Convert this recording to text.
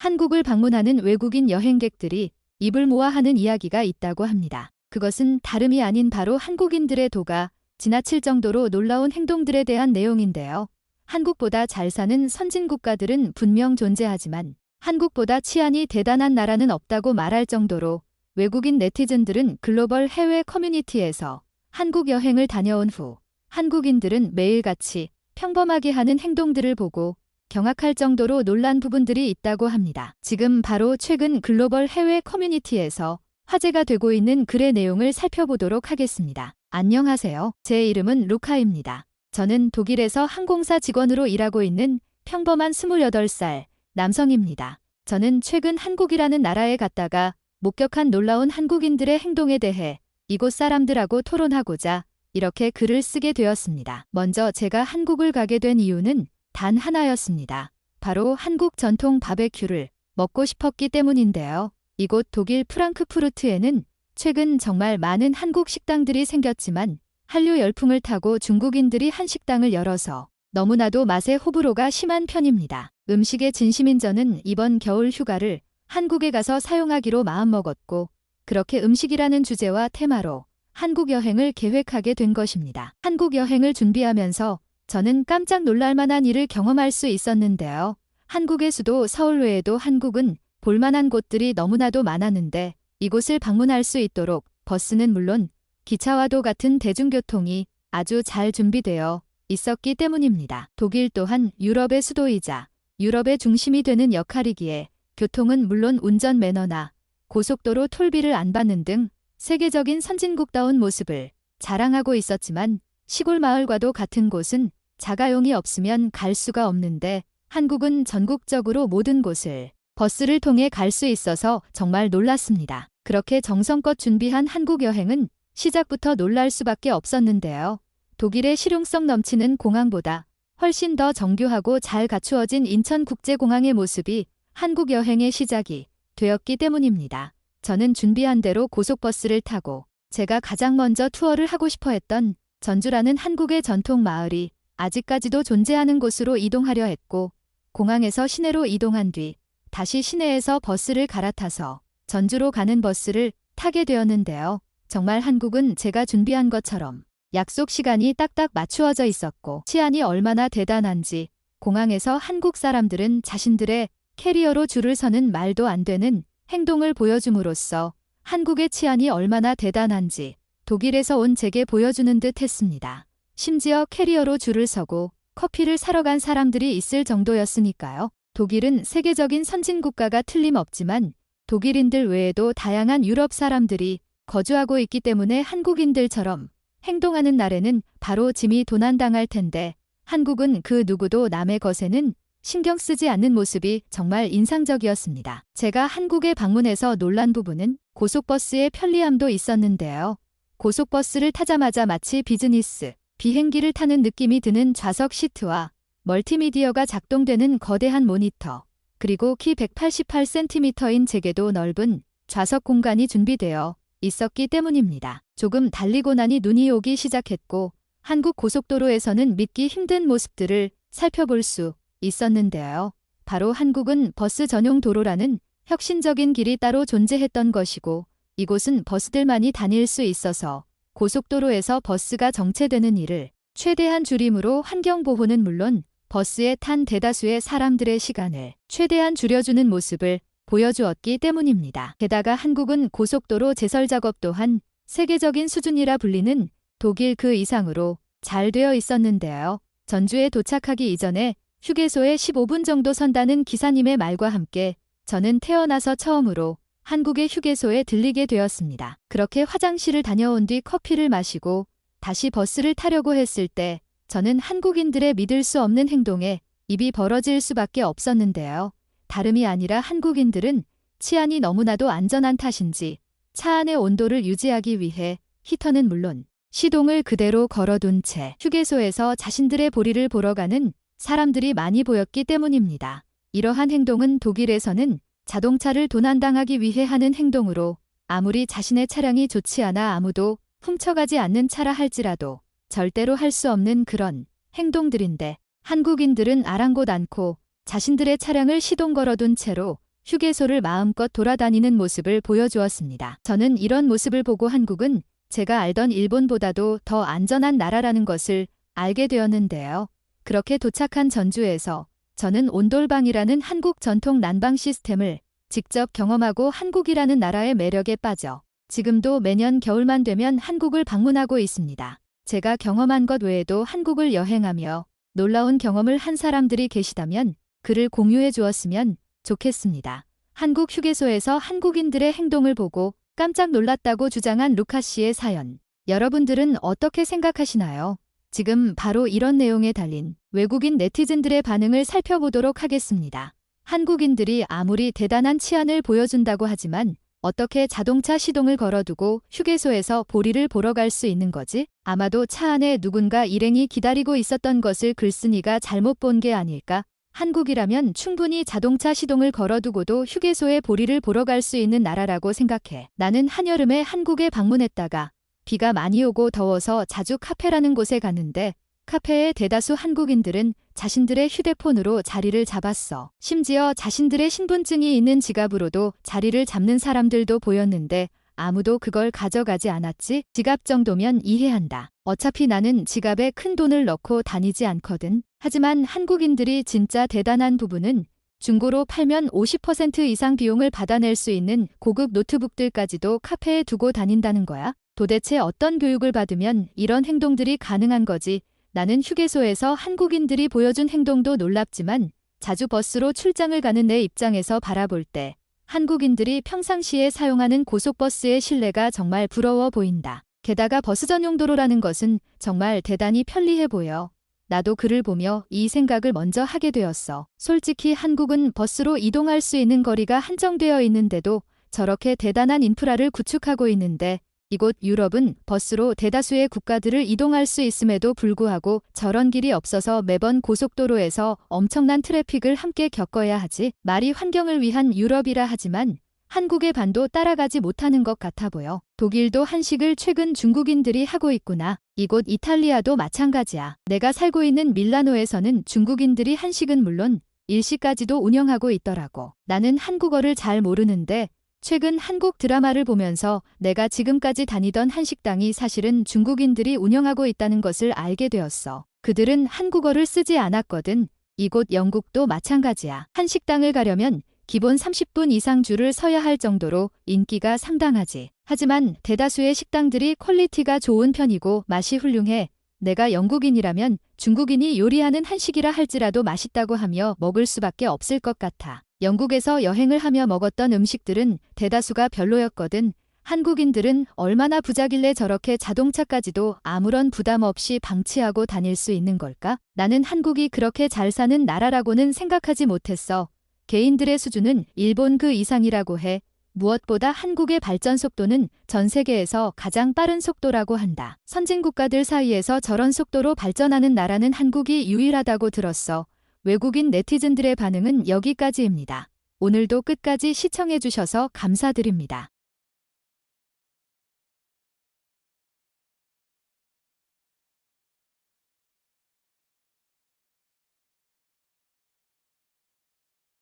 한국을 방문하는 외국인 여행객들이 입을 모아 하는 이야기가 있다고 합니다. 그것은 다름이 아닌 바로 한국인들의 도가 지나칠 정도로 놀라운 행동들에 대한 내용인데요. 한국보다 잘 사는 선진 국가들은 분명 존재하지만 한국보다 치안이 대단한 나라는 없다고 말할 정도로 외국인 네티즌들은 글로벌 해외 커뮤니티에서 한국 여행을 다녀온 후 한국인들은 매일같이 평범하게 하는 행동들을 보고 경악할 정도로 놀란 부분들이 있다고 합니다. 지금 바로 최근 글로벌 해외 커뮤니티에서 화제가 되고 있는 글의 내용을 살펴보도록 하겠습니다. 안녕하세요. 제 이름은 루카입니다. 저는 독일에서 항공사 직원으로 일하고 있는 평범한 28살 남성입니다. 저는 최근 한국이라는 나라에 갔다가 목격한 놀라운 한국인들의 행동에 대해 이곳 사람들하고 토론하고자 이렇게 글을 쓰게 되었습니다. 먼저 제가 한국을 가게 된 이유는 단 하나였습니다. 바로 한국 전통 바베큐를 먹고 싶었기 때문인데요. 이곳 독일 프랑크푸르트에는 최근 정말 많은 한국 식당들이 생겼지만 한류 열풍을 타고 중국인들이 한 식당을 열어서 너무나도 맛의 호불호가 심한 편입니다. 음식의 진심인 저는 이번 겨울 휴가를 한국에 가서 사용하기로 마음먹었고 그렇게 음식이라는 주제와 테마로 한국 여행을 계획하게 된 것입니다. 한국 여행을 준비하면서 저는 깜짝 놀랄 만한 일을 경험할 수 있었는데요. 한국의 수도 서울 외에도 한국은 볼만한 곳들이 너무나도 많았는데 이곳을 방문할 수 있도록 버스는 물론 기차와도 같은 대중교통이 아주 잘 준비되어 있었기 때문입니다. 독일 또한 유럽의 수도이자 유럽의 중심이 되는 역할이기에 교통은 물론 운전 매너나 고속도로 톨비를 안 받는 등 세계적인 선진국다운 모습을 자랑하고 있었지만 시골 마을과도 같은 곳은 자가용이 없으면 갈 수가 없는데 한국은 전국적으로 모든 곳을 버스를 통해 갈 수 있어서 정말 놀랐습니다. 그렇게 정성껏 준비한 한국 여행은 시작부터 놀랄 수밖에 없었는데요. 독일의 실용성 넘치는 공항보다 훨씬 더 정교하고 잘 갖추어진 인천국제공항의 모습이 한국 여행의 시작이 되었기 때문입니다. 저는 준비한 대로 고속버스를 타고 제가 가장 먼저 투어를 하고 싶어 했던 전주라는 한국의 전통 마을이 아직까지도 존재하는 곳으로 이동하려 했고 공항에서 시내로 이동한 뒤 다시 시내에서 버스를 갈아타서 전주로 가는 버스를 타게 되었는데요. 정말 한국은 제가 준비한 것처럼 약속 시간이 딱딱 맞추어져 있었고 치안이 얼마나 대단한지 공항에서 한국 사람들은 자신들의 캐리어로 줄을 서는 말도 안 되는 행동을 보여줌으로써 한국의 치안이 얼마나 대단한지 독일에서 온 제게 보여주는 듯 했습니다. 심지어 캐리어로 줄을 서고 커피를 사러 간 사람들이 있을 정도였으니까요. 독일은 세계적인 선진국가가 틀림없지만 독일인들 외에도 다양한 유럽 사람들이 거주하고 있기 때문에 한국인들처럼 행동하는 날에는 바로 짐이 도난당할 텐데 한국은 그 누구도 남의 것에는 신경 쓰지 않는 모습이 정말 인상적이었습니다. 제가 한국에 방문해서 놀란 부분은 고속버스의 편리함도 있었는데요. 고속버스를 타자마자 마치 비즈니스, 비행기를 타는 느낌이 드는 좌석 시트와 멀티미디어가 작동되는 거대한 모니터, 그리고 키 188cm인 제게도 넓은 좌석 공간이 준비되어 있었기 때문입니다. 조금 달리고 나니 눈이 오기 시작했고 한국 고속도로에서는 믿기 힘든 모습들을 살펴볼 수 있었는데요. 바로 한국은 버스 전용 도로라는 혁신적인 길이 따로 존재했던 것이고 이곳은 버스들만이 다닐 수 있어서 고속도로에서 버스가 정체되는 일을 최대한 줄임으로 환경보호는 물론 버스에 탄 대다수의 사람들의 시간을 최대한 줄여주는 모습을 보여주었기 때문입니다. 게다가 한국은 고속도로 제설 작업 또한 세계적인 수준이라 불리는 독일 그 이상으로 잘 되어 있었는데요. 전주에 도착하기 이전에 휴게소에 15분 정도 선다는 기사님의 말과 함께 저는 태어나서 처음으로 한국의 휴게소에 들리게 되었습니다. 그렇게 화장실을 다녀온 뒤 커피를 마시고 다시 버스를 타려고 했을 때 저는 한국인들의 믿을 수 없는 행동에 입이 벌어질 수밖에 없었는데요. 다름이 아니라 한국인들은 치안이 너무나도 안전한 탓인지 차 안의 온도를 유지하기 위해 히터는 물론 시동을 그대로 걸어둔 채 휴게소에서 자신들의 보리를 보러 가는 사람들이 많이 보였기 때문입니다. 이러한 행동은 독일에서는 자동차를 도난당하기 위해 하는 행동으로 아무리 자신의 차량이 좋지 않아 아무도 훔쳐가지 않는 차라 할지라도 절대로 할 수 없는 그런 행동들인데 한국인들은 아랑곳 않고 자신들의 차량을 시동 걸어둔 채로 휴게소를 마음껏 돌아다니는 모습을 보여주었습니다. 저는 이런 모습을 보고 한국은 제가 알던 일본보다도 더 안전한 나라라는 것을 알게 되었는데요. 그렇게 도착한 전주에서 저는 온돌방이라는 한국 전통 난방 시스템을 직접 경험하고 한국이라는 나라의 매력에 빠져 지금도 매년 겨울만 되면 한국을 방문하고 있습니다. 제가 경험한 것 외에도 한국을 여행하며 놀라운 경험을 한 사람들이 계시다면 그를 공유해 주었으면 좋겠습니다. 한국 휴게소에서 한국인들의 행동을 보고 깜짝 놀랐다고 주장한 루카 씨의 사연. 여러분들은 어떻게 생각하시나요? 지금 바로 이런 내용에 달린 외국인 네티즌들의 반응을 살펴보도록 하겠습니다. 한국인들이 아무리 대단한 치안을 보여준다고 하지만 어떻게 자동차 시동을 걸어두고 휴게소에서 보리를 보러 갈 수 있는 거지? 아마도 차 안에 누군가 일행이 기다리고 있었던 것을 글쓴이가 잘못 본 게 아닐까? 한국이라면 충분히 자동차 시동을 걸어두고도 휴게소에 보리를 보러 갈 수 있는 나라라고 생각해. 나는 한여름에 한국에 방문했다가 비가 많이 오고 더워서 자주 카페라는 곳에 갔는데 카페의 대다수 한국인들은 자신들의 휴대폰으로 자리를 잡았어. 심지어 자신들의 신분증이 있는 지갑으로도 자리를 잡는 사람들도 보였는데 아무도 그걸 가져가지 않았지? 지갑 정도면 이해한다. 어차피 나는 지갑에 큰 돈을 넣고 다니지 않거든. 하지만 한국인들이 진짜 대단한 부분은 중고로 팔면 50% 이상 비용을 받아낼 수 있는 고급 노트북들까지도 카페에 두고 다닌다는 거야. 도대체 어떤 교육을 받으면 이런 행동들이 가능한 거지? 나는 휴게소에서 한국인들이 보여준 행동도 놀랍지만 자주 버스로 출장을 가는 내 입장에서 바라볼 때 한국인들이 평상시에 사용하는 고속버스의 신뢰가 정말 부러워 보인다. 게다가 버스 전용 도로라는 것은 정말 대단히 편리해 보여. 나도 그를 보며 이 생각을 먼저 하게 되었어. 솔직히 한국은 버스로 이동할 수 있는 거리가 한정되어 있는데도 저렇게 대단한 인프라를 구축하고 있는데 이곳 유럽은 버스로 대다수의 국가들을 이동할 수 있음에도 불구하고 저런 길이 없어서 매번 고속도로에서 엄청난 트래픽을 함께 겪어야 하지. 말이 환경을 위한 유럽이라 하지만 한국의 반도 따라가지 못하는 것 같아 보여. 독일도 한식을 최근 중국인들이 하고 있구나. 이곳 이탈리아도 마찬가지야. 내가 살고 있는 밀라노에서는 중국인들이 한식은 물론 일식까지도 운영하고 있더라고. 나는 한국어를 잘 모르는데 최근 한국 드라마를 보면서 내가 지금까지 다니던 한식당이 사실은 중국인들이 운영하고 있다는 것을 알게 되었어. 그들은 한국어를 쓰지 않았거든. 이곳 영국도 마찬가지야. 한식당을 가려면 기본 30분 이상 줄을 서야 할 정도로 인기가 상당하지. 하지만 대다수의 식당들이 퀄리티가 좋은 편이고 맛이 훌륭해. 내가 영국인이라면 중국인이 요리하는 한식이라 할지라도 맛있다고 하며 먹을 수밖에 없을 것 같아. 영국에서 여행을 하며 먹었던 음식들은 대다수가 별로였거든. 한국인들은 얼마나 부자길래 저렇게 자동차까지도 아무런 부담 없이 방치하고 다닐 수 있는 걸까? 나는 한국이 그렇게 잘 사는 나라라고는 생각하지 못했어. 개인들의 수준은 일본 그 이상이라고 해. 무엇보다 한국의 발전 속도는 전 세계에서 가장 빠른 속도라고 한다. 선진 국가들 사이에서 저런 속도로 발전하는 나라는 한국이 유일하다고 들었어. 외국인 네티즌들의 반응은 여기까지입니다. 오늘도 끝까지 시청해주셔서 감사드립니다.